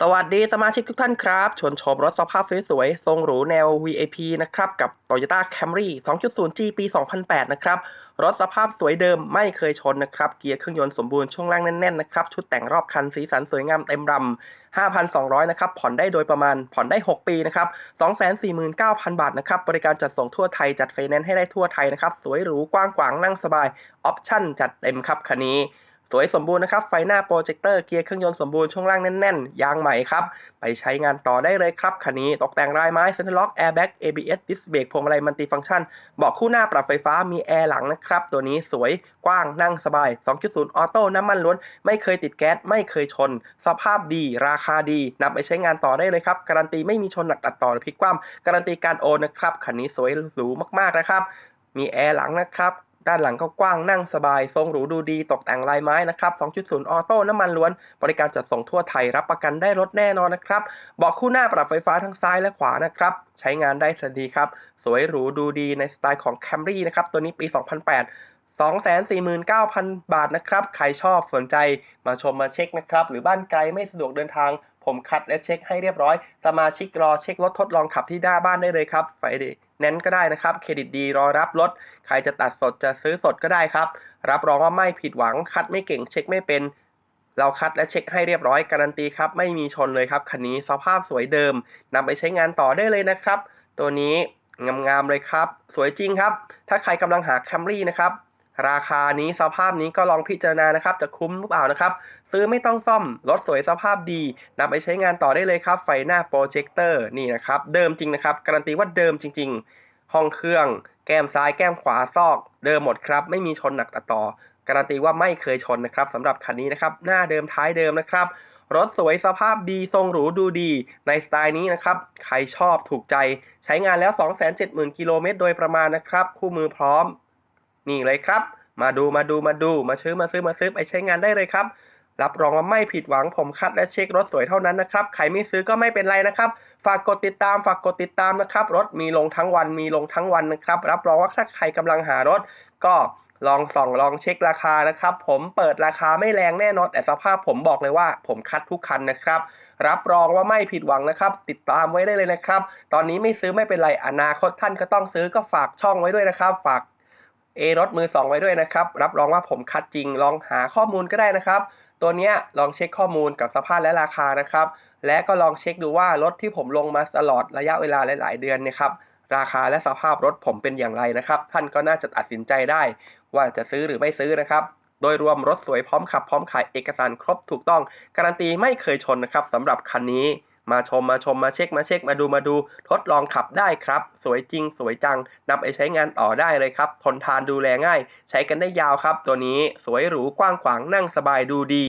สวัสดีสมาชิกทุกท่านครับ ชวนชมรถสภาพสวยๆ ทรงหรูแนว VIP นะครับ กับ Toyota Camry 2.0G ปี 2008 นะครับ รถสภาพสวยเดิมไม่เคยชนนะครับ เกียร์เครื่องยนต์สมบูรณ์ ช่วงล่างแน่นๆ นะครับ ชุดแต่งรอบคันสีสันสวยงามเต็มรำ5,200 นะครับ ผ่อนได้โดยประมาณ ผ่อนได้ 6 ปีนะครับ 249,000 บาทนะครับ บริการจัดส่งทั่วไทย จัดไฟแนนซ์ให้ได้ทั่วไทยนะครับ สวยหรู กว้างขวาง นั่งสบาย ออปชั่นจัดเต็มครับคันนี้ สวยสมบูรณ์นะครับ ไฟหน้าโปรเจคเตอร์เกียร์เครื่องยนต์สมบูรณ์ช่วงล่างแน่นๆ ยางใหม่ครับ ไปใช้งานต่อได้เลยครับคันนี้ ตกแต่งลายไม้เซ็นทรัลล็อกแอร์แบ็ก ABS ดิสเบรกพวงมาลัยมัลติฟังก์ชันเบาะคู่หน้าปรับไฟฟ้ามีแอร์หลังนะครับ ตัวนี้สวยกว้างนั่งสบาย 2.0 ออโต้น้ำมันล้วน ไม่เคยติดแก๊สไม่เคยชน สภาพดี ราคาดีนำไปใช้งานต่อได้เลยครับการันตีไม่มีชนหนักตัดต่อหรือพลิกคว่ำการันตีการโอนนะครับคันนี้สวยหรูมากๆนะครับมีแอร์หลังนะครับ ด้านหลังก็กว้างนั่งสบาย ทรงหรูดูดีตกแต่งลายไม้นะครับ 2.0 ออโต้น้ำมันล้วน บริการจัดส่งทั่วไทยรับประกันได้รถแน่นอนนะครับเบาะคู่หน้าปรับไฟฟ้าทั้งซ้ายและขวานะครับ ใช้งานได้สดีครับ สวยหรูดูดีในสไตล์ของ Camry นะครับ ตัวนี้ปี 2008 249,000 บาทนะครับ ใครชอบสนใจมาชมมาเช็คนะครับ หรือบ้านไกลไม่สะดวกเดินทาง ผมคัดและเช็คให้เรียบร้อย สมาชิกรอเช็ครถทดลองขับที่หน้าบ้านได้เลยครับไฟแนนซ์ก็ได้นะครับ เครดิตดีรอรับรถ ใครจะตัดสดจะซื้อสดก็ได้ครับ รับรองว่าไม่ผิดหวัง คัดไม่เก่งเช็คไม่เป็น เราคัดและเช็คให้เรียบร้อยการันตีครับ ไม่มีชนเลยครับคันนี้สภาพสวยเดิมนำไปใช้งานต่อได้เลยนะครับ ตัวนี้งามๆเลยครับ สวยจริงครับ ถ้าใครกำลังหา Camry นะครับ ราคานี้สภาพนี้ก็ลองพิจารณานะครับ จะคุ้มหรือเปล่านะครับ ซื้อไม่ต้องซ่อมรถสวยสภาพดีนำไปใช้งานต่อได้เลยครับ ไฟหน้าโปรเจคเตอร์นี่นะครับ เดิมจริงนะครับ การันตีว่าเดิมจริง ๆ ห้องเครื่อง แก้มซ้ายแก้มขวาซอก เดิมหมดครับ ไม่มีชนหนักต่อ การันตีว่าไม่เคยชนนะครับสำหรับคันนี้นะครับหน้าเดิมท้ายเดิมนะครับรถสวยสภาพดีทรงหรูดูดี ในสไตล์นี้นะครับ ใครชอบถูกใจ ใช้งานแล้ว 270,000 กิโลเมตรโดยประมาณนะครับ คู่มือพร้อม นี่เลยครับ มาดูมาดูมาดูมาซื้อมาซื้อมาซื้อไปใช้งานได้เลยครับ รับรองว่าไม่ผิดหวังผมคัดและเช็ครถสวยเท่านั้นนะครับใครไม่ซื้อก็ไม่เป็นไรนะครับ ฝากกดติดตามฝากกดติดตามนะครับ รถมีลงทั้งวันมีลงทั้งวันนะครับ รับรองว่าถ้าใครกำลังหารถ ก็ลองส่องลองเช็คราคานะครับ ผมเปิดราคาไม่แรงแน่นอนแต่สภาพผมบอกเลยว่า ผมคัดทุกคันนะครับ รับรองว่าไม่ผิดหวังนะครับ ติดตามไว้ได้เลยนะครับ ตอนนี้ไม่ซื้อไม่เป็นไรอนาคตท่านก็ต้องซื้อก็ฝากช่องไว้ด้วยนะครับ ฝาก เอรถมือสองไว้ด้วยนะครับ รับรองว่าผมคัดจริง ลองหาข้อมูลก็ได้นะครับ ตัวนี้ลองเช็คข้อมูลกับสภาพและราคานะครับ และก็ลองเช็คดูว่ารถที่ผมลงมาตลอดระยะเวลาหลาย ๆ เดือนนี่ยครับราคาและสภาพรถผมเป็นอย่างไรนะครับ ท่านก็น่าจะตัดสินใจได้ ว่าจะซื้อหรือไม่ซื้อนะครับ โดยรวมรถสวยพร้อมขับพร้อมขายเอกสารครบถูกต้อง การันตีไม่เคยชนนะครับสำหรับคันนี้ มาชมมาชมมาเช็คมาเช็คมาดูมาดู ทดลองขับได้ครับ สวยจริง สวยจังนำไปใช้งานต่อได้เลยครับ ทนทานดูแลง่าย ใช้กันได้ยาวครับ ตัวนี้สวยหรูกว้างขวางนั่งสบายดูดี